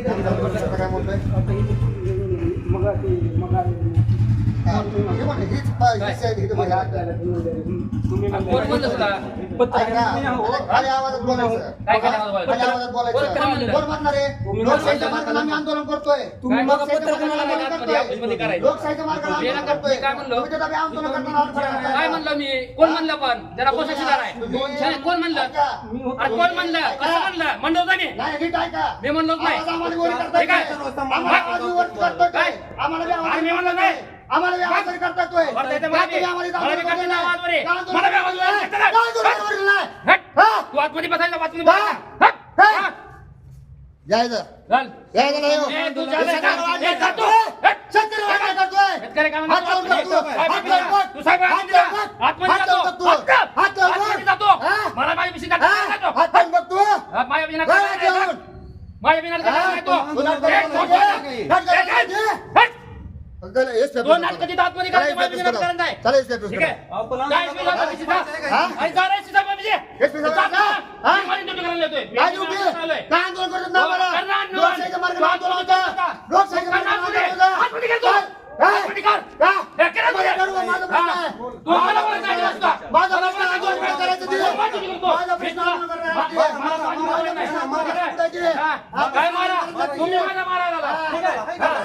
काय म्हणतोय मग हा, हे म्हणे, हीच पा- हीच आहे, इथं लोकशाहीच्या मार्गाने आम्ही आंदोलन करतोय तुम्ही लोकशाहीच्या पत्रकार करतोय. काय म्हणलो? आंदोलन करताना काय म्हणलं मी कोण म्हणलं पण जरा पोशाशीदार आहे कोण म्हणलं कोण म्हणलं कसं म्हणलं म्हणलं होतं मी म्हणलो नाही आवाज आम्हाला वर काय? आम्हाला आवाज वर करतोय काय? आम्हाला बी आवाज अरे मी म्हणलो नाही. आम्हाला बी आवाज वर करताय बरं, ते तर मला बी- मला बी करताय ना आवाज वर आहे. मला बी आवाज वर आहे. काय आंदोलन वर नाही? हट. हा? तू आतमध्ये बसायला आतमध्ये हा? बसायला हट. हा? हा. यायचं चल. यायचं नाही हो. ए, तू हे चालला शेतकरी का? वाद ए, नाही जातो. करतोय. हट. शेतकरी वाद नाही करतोय. शेतकरी काय हात म्हणतो? लावून बघ तू. काय हात म्हणतो? लावून बघ. तू साहेब हात आतमध्ये जा. लावून बघ. आतमध्ये हात जातो. लावून बघ तू. हात कर. हात लावून बघ. आतमध्ये जातो. हा? मला माझ्या विषयी हा? जातो. हात लावून बघ तू. हा, माझ्या विना काय काय हात लावून? माझ्या विना काय हा? नाही तो. तुला ए, काय दोन करायचं? नाटकं. काय ए, करायचं? ए, हट. चला, हे दोन करायची, हे करा. हे ठीक करा. आहे काय विषय झाला विषय झाला? हा? आणि जा रे, सीधा बाबीजी. हे स्टेप करा. जा, हा? मी माझी ड्युटी करायला येतोय. मी काय माझी ड्युटी? ड्युटी करायला येतोय. काय आंदोलन करतात ना आम्हाला? कर ना आंदोलन. लोकशाहीच्या मार्गाने आंदोलन होतं. लोकशाहीच्या मार्गाने आतमध्ये. आंदोलन होतं. आतमध्ये कर तू. काय? आतमध्ये कर. काय? हे केलं माझा तुझ्या. प्रश्न आहे, माझा प्रश्न आहे. तू मला बोलायचं आहे का? माझा प्रश्न आहे, आंदोलन काय करायचं ते? माझी ड्युटी करतो. माझा प्रश्न आहे, आंदोलन करायचं ते. मा- मा- मा- मा- मा- नाही. मारा. हा. काय मारा तुम्ही माझा मारायला आला. हा.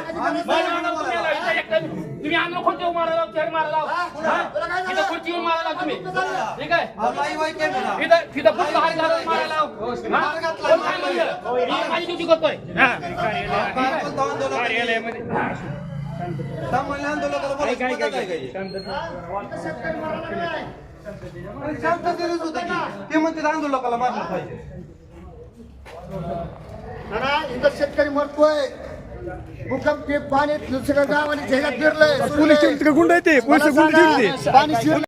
तुम्ही अंगावर खुर्ची मारायला चेअर मारायला हा? इथं खुर्ची येऊन मारायला तुम्ही. ठीक आहे? इथं तिथं फक्त हात घालून मारायला हा? कोण काय म्हणलं? मी माझी ड्युटी करतोय. हा. कार्यालयामध्ये. ते म्हणते आंदोलकाला मारलं पाहिजे. नाना, इथं शेतकरी मरतोय. भूकंप ते पाणी सगळं गावाने झेला फिरलंय पोलीस स्टेशन गुंड आहे ते पोलीस गुंड पाणी शिरलंय